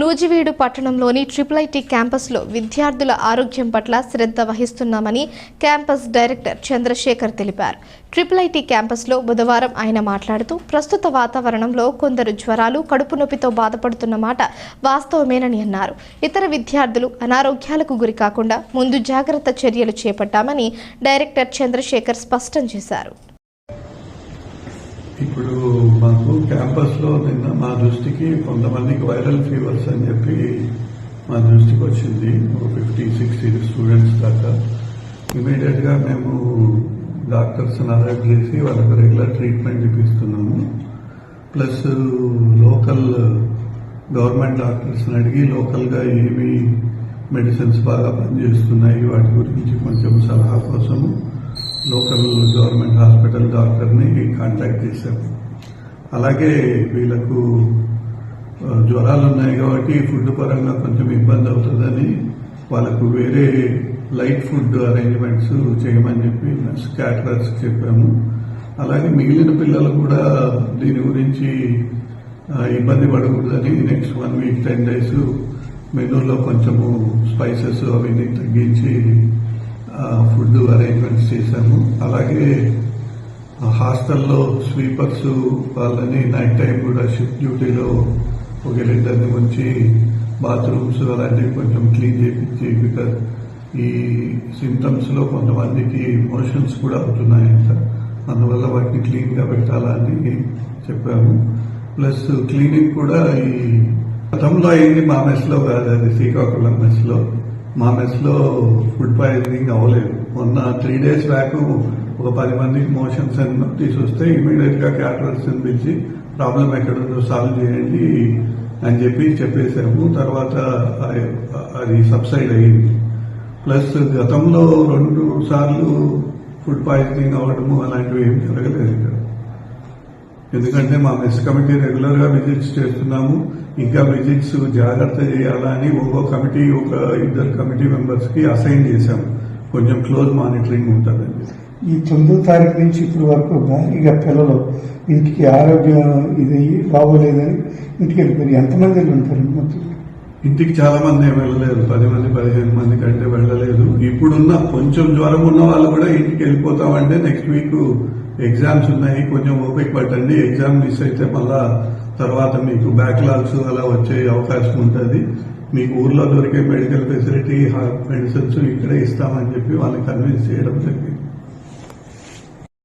నూజివీడు పట్టణంలోని triple IT క్యాంపస్లో విద్యార్థుల ఆరోగ్యం పట్ల శ్రద్ధ వహిస్తున్నామని క్యాంపస్ డైరెక్టర్ చంద్రశేఖర్ తెలిపారు. ట్రిపుల్ ఐటీ క్యాంపస్లో బుధవారం ఆయన మాట్లాడుతూ ప్రస్తుత వాతావరణంలో కొందరు జ్వరాలు కడుపు నొప్పితో బాధపడుతున్న మాట వాస్తవమేనని అన్నారు. ఇతర విద్యార్థులు అనారోగ్యాలకు గురి కాకుండా ముందు జాగ్రత్త చర్యలు చేపట్టామని డైరెక్టర్ చంద్రశేఖర్ స్పష్టం చేశారు. ఇప్పుడు మాకు క్యాంపస్లో నిన్న మా దృష్టికి కొంతమందికి వైరల్ ఫీవర్స్ అని చెప్పి మా దృష్టికి వచ్చింది. ఒక ఫిఫ్టీ సిక్స్టీ స్టూడెంట్స్ దాకా. ఇమీడియట్గా మేము డాక్టర్స్ని అలర్ట్ చేసి వాళ్ళకి రెగ్యులర్ ట్రీట్మెంట్ ఇప్పిస్తున్నాము. ప్లస్ లోకల్ గవర్నమెంట్ డాక్టర్స్ని అడిగి లోకల్గా ఏమి మెడిసిన్స్ బాగా పనిచేస్తున్నాయి వాటి గురించి కొంచెం సలహా కోసము లోకల్ గవర్నమెంట్ హాస్పిటల్ డాక్టర్ని కాంటాక్ట్ చేశాము. అలాగే వీళ్ళకు జ్వరాలు ఉన్నాయి కాబట్టి ఫుడ్ పరంగా కొంచెం ఇబ్బంది అవుతుందని వాళ్ళకు వేరే లైట్ ఫుడ్ అరేంజ్మెంట్స్ చేయమని చెప్పి క్యాటరర్స్ చెప్పాము. అలాగే మిగిలిన పిల్లలు కూడా దీని గురించి ఇబ్బంది పడకూడదని next one week ten days మెనూలో కొంచెము స్పైసెస్ అవన్నీ తగ్గించి ఫుడ్ అరేంజ్మెంట్స్ చేశాము. అలాగే హాస్టల్లో స్వీపర్స్ వాళ్ళని నైట్ టైం కూడా షిఫ్ట్ డ్యూటీలో ఒక ఇద్దరిని ఉంచి బాత్రూమ్స్ అలాంటివి కొంచెం క్లీన్ చేయించి బికాస్ ఈ సిమ్టమ్స్లో కొంతమందికి మోషన్స్ కూడా అవుతున్నాయంట. అందువల్ల వాటిని క్లీన్గా పెట్టాలని చెప్పాము. ప్లస్ క్లీనింగ్ కూడా ఈ గతంలో అయింది మా మెస్లో కాదు అది శ్రీకాకుళం మెస్లో. మా మెస్లో ఫుడ్ పాయిజనింగ్ అవ్వలేదు. మొన్న త్రీ డేస్ బ్యాక్ ఒక పది మందికి మోషన్స్ అని నోటీస్ ఇమీడియట్గా ఇమీడియట్ క్యాటరర్స్ పిలిచి ప్రాబ్లం ఎక్కడుందో సాల్వ్ చేయండి అని చెప్పి చెప్పేశాము. తర్వాత అది సబ్సైడ్ అయ్యింది. ప్లస్ గతంలో రెండు సార్లు ఫుడ్ పాయిజనింగ్ అవ్వడము అలాంటివి ఏం జరగలేదు. ఇక్కడ ఎందుకంటే మా మెస్ కమిటీ రెగ్యులర్గా విజిట్స్ చేస్తున్నాము. ఇంకా విజిట్స్ జాగ్రత్త చేయాలని ఒక్కో కమిటీ ఒక ఇద్దరు కమిటీ మెంబర్స్కి అసైన్ చేశాము కొంచెం క్లోజ్ మానిటరింగ్ ఉంటుందండి. ఈ తొమ్మిదో తారీఖు నుంచి ఇప్పటి వరకు భారీగా పిల్లలు ఇంటికి ఆరోగ్యం ఇది బాగోలేదని ఇంటికి వెళ్ళిపోయారు. ఎంతమంది వెళ్ళి ఉంటారు? మొత్తం ఇంటికి చాలా మంది ఏం వెళ్ళలేదు పది మంది పదిహేను మంది కంటే వెళ్ళలేదు. ఇప్పుడున్న కొంచెం జ్వరం ఉన్న వాళ్ళు కూడా ఇంటికి వెళ్ళిపోతామంటే నెక్స్ట్ వీక్ ఎగ్జామ్స్ ఉన్నాయి. కొంచెం ఓపిక పట్టండి. ఎగ్జామ్ మిస్ అయితే మళ్ళా తర్వాత మీకు బ్యాక్లాగ్స్ అలా వచ్చే అవకాశం ఉంటుంది. మీకు ఊర్లో దొరికే మెడికల్ ఫెసిలిటీ మెడిసిన్స్ ఇక్కడే ఇస్తామని చెప్పి వాళ్ళని కన్విన్స్ చేయడం జరిగింది.